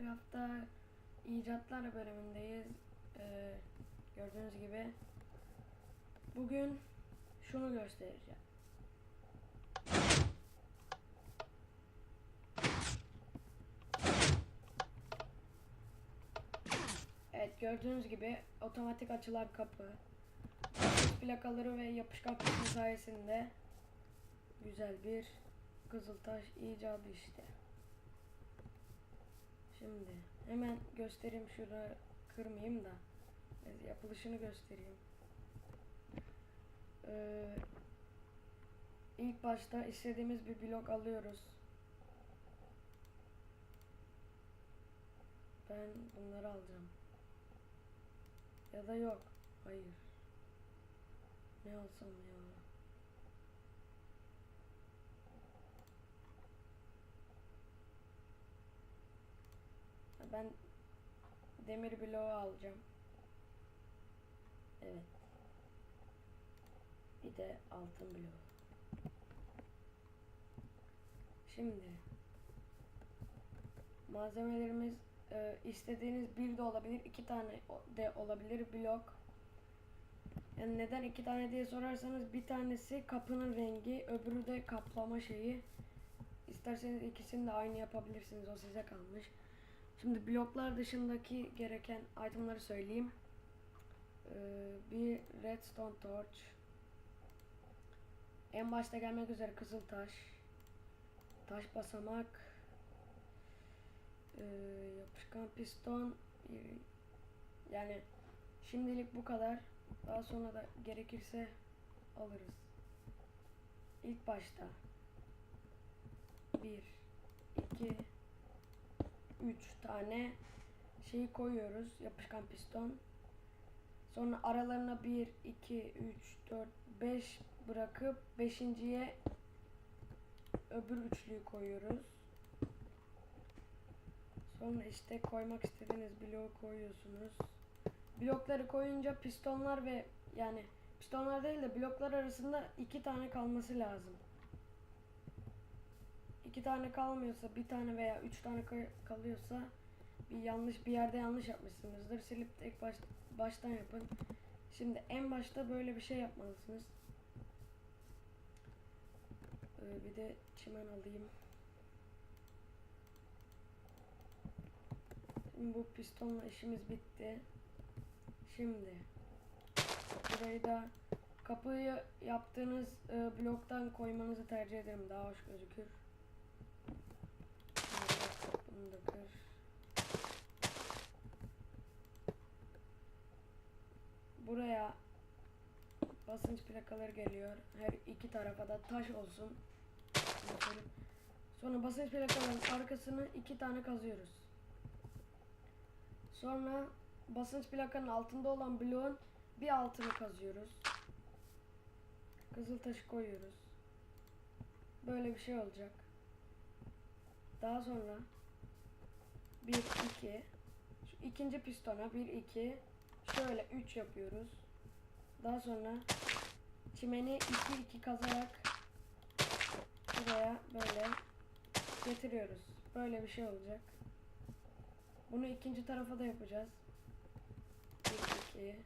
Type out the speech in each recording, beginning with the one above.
Minecraft'ta icatlar bölümündeyiz. Ee, gördüğünüz gibi. Bugün şunu göstereceğim. Evet gördüğünüz gibi otomatik açılan kapı. Plakaları ve yapışkan kısmı sayesinde güzel bir Kızıltaş icadı işte. Şimdi hemen göstereyim şurada kırmayayım da yapılışını göstereyim. Ee, ilk başta istediğimiz bir blok alıyoruz. Ben bunları alacağım. Ya da yok. Hayır. Ne alsam ya? Ben demir bloğu alacağım. Evet. Bir de altın bloğu. Şimdi malzemelerimiz e, istediğiniz bir de olabilir, iki tane de olabilir blok. Yani neden iki tane diye sorarsanız bir tanesi kapının rengi, öbürü de kaplama şeyi. İsterseniz ikisini de aynı yapabilirsiniz. O size kalmış. Şimdi bloklar dışındaki gereken itemları söyleyeyim. Ee, bir redstone torch. En başta gelmek üzere kızıl taş. Taş basamak. ee, yapışkan piston. Yani şimdilik bu kadar. Daha sonra da gerekirse alırız. İlk başta 1 2 3 tane şeyi koyuyoruz. Yapışkan piston. Sonra aralarına 1, 2, 3, 4, 5 bırakıp 5.ye öbür üçlüyü koyuyoruz. Sonra işte koymak istediğiniz bloğu koyuyorsunuz. Blokları koyunca pistonlar ve yani pistonlar değil de bloklar arasında iki tane kalması lazım. İki tane kalmıyorsa, bir tane veya üç tane kalıyorsa bir yanlış bir yerde yanlış yapmışsınızdır. Silip tek baş, baştan yapın. Şimdi en başta böyle bir şey yapmalısınız. Ee, bir de çimen alayım. Şimdi bu pistonla işimiz bitti. Şimdi burayı da kapıyı yaptığınız e, bloktan koymanızı tercih ederim. Daha hoş gözükür. Bunu. Buraya basınç plakaları geliyor. Her iki tarafa da taş olsun. Söyleyeyim. Sonra basınç plakaların arkasını iki tane kazıyoruz. Sonra basınç plakanın altında olan bloğun bir altını kazıyoruz. Kızıl taşı koyuyoruz. Böyle bir şey olacak. Daha sonra 1 2 şu ikinci pistona 1 2 şöyle 3 yapıyoruz. Daha sonra çimeni 2 2 kazarak buraya böyle getiriyoruz. Böyle bir şey olacak. Bunu ikinci tarafa da yapacağız. 1 2 3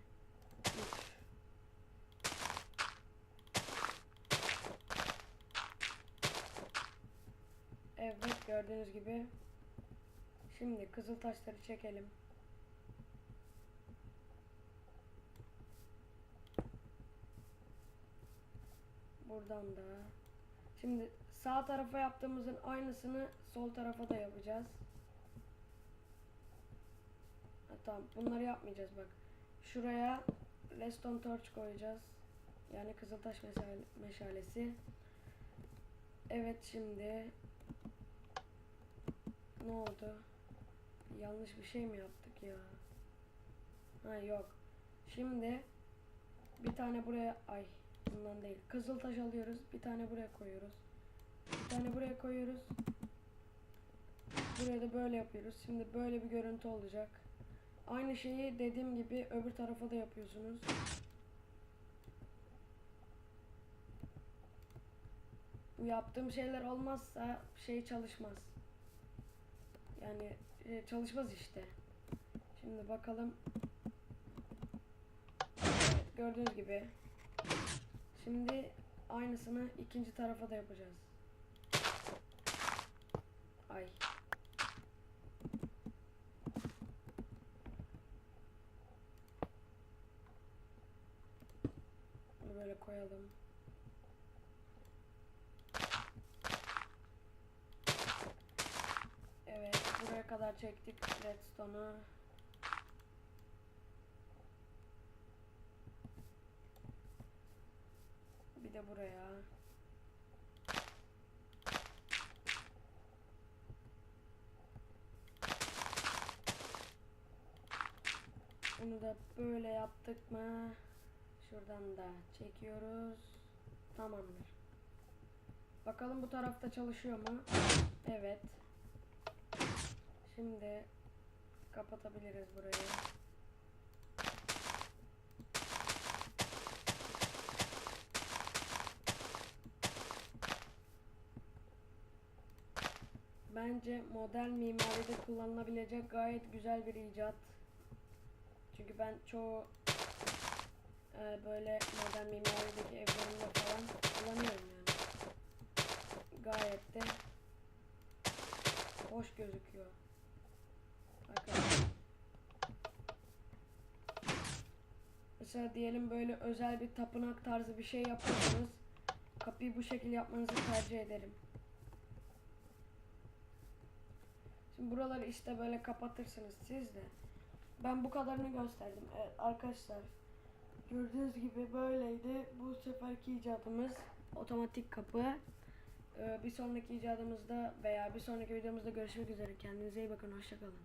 Evet gördüğünüz gibi şimdi kızıl taşları çekelim. Buradan da. Şimdi sağ tarafa yaptığımızın aynısını sol tarafa da yapacağız. Ha, tamam bunları yapmayacağız bak. Şuraya redstone torch koyacağız. Yani kızıltaş meşale, meşalesi. Evet şimdi ne oldu? Yanlış bir şey mi yaptık ya? Ha yok. Şimdi bir tane buraya ay bundan değil. Kızıl taş alıyoruz. Bir tane buraya koyuyoruz. Bir tane buraya koyuyoruz. Buraya da böyle yapıyoruz. Şimdi böyle bir görüntü olacak. Aynı şeyi dediğim gibi öbür tarafa da yapıyorsunuz. Bu yaptığım şeyler olmazsa şey çalışmaz. Yani e, çalışmaz işte. Şimdi bakalım. Evet, gördüğünüz gibi. Şimdi aynısını ikinci tarafa da yapacağız. Ay. Böyle koyalım. Evet, buraya kadar çektik redstone'u. Bir de buraya. Bunu da böyle yaptık mı? Şuradan da çekiyoruz. Tamamdır. Bakalım bu tarafta çalışıyor mu? Evet. Şimdi kapatabiliriz burayı. Bence modern mimaride kullanılabilecek gayet güzel bir icat. Çünkü ben çoğu e, böyle modern mimarideki evlerimde falan kullanıyorum yani. Gayet de hoş gözüküyor. Bakın. Mesela diyelim böyle özel bir tapınak tarzı bir şey yapıyorsanız kapıyı bu şekilde yapmanızı tercih ederim. Şimdi buraları işte böyle kapatırsınız siz de. Ben bu kadarını gösterdim. Evet arkadaşlar gördüğünüz gibi böyleydi. Bu seferki icadımız otomatik kapı. Ee, bir sonraki icadımızda veya bir sonraki videomuzda görüşmek üzere. Kendinize iyi bakın. Hoşçakalın.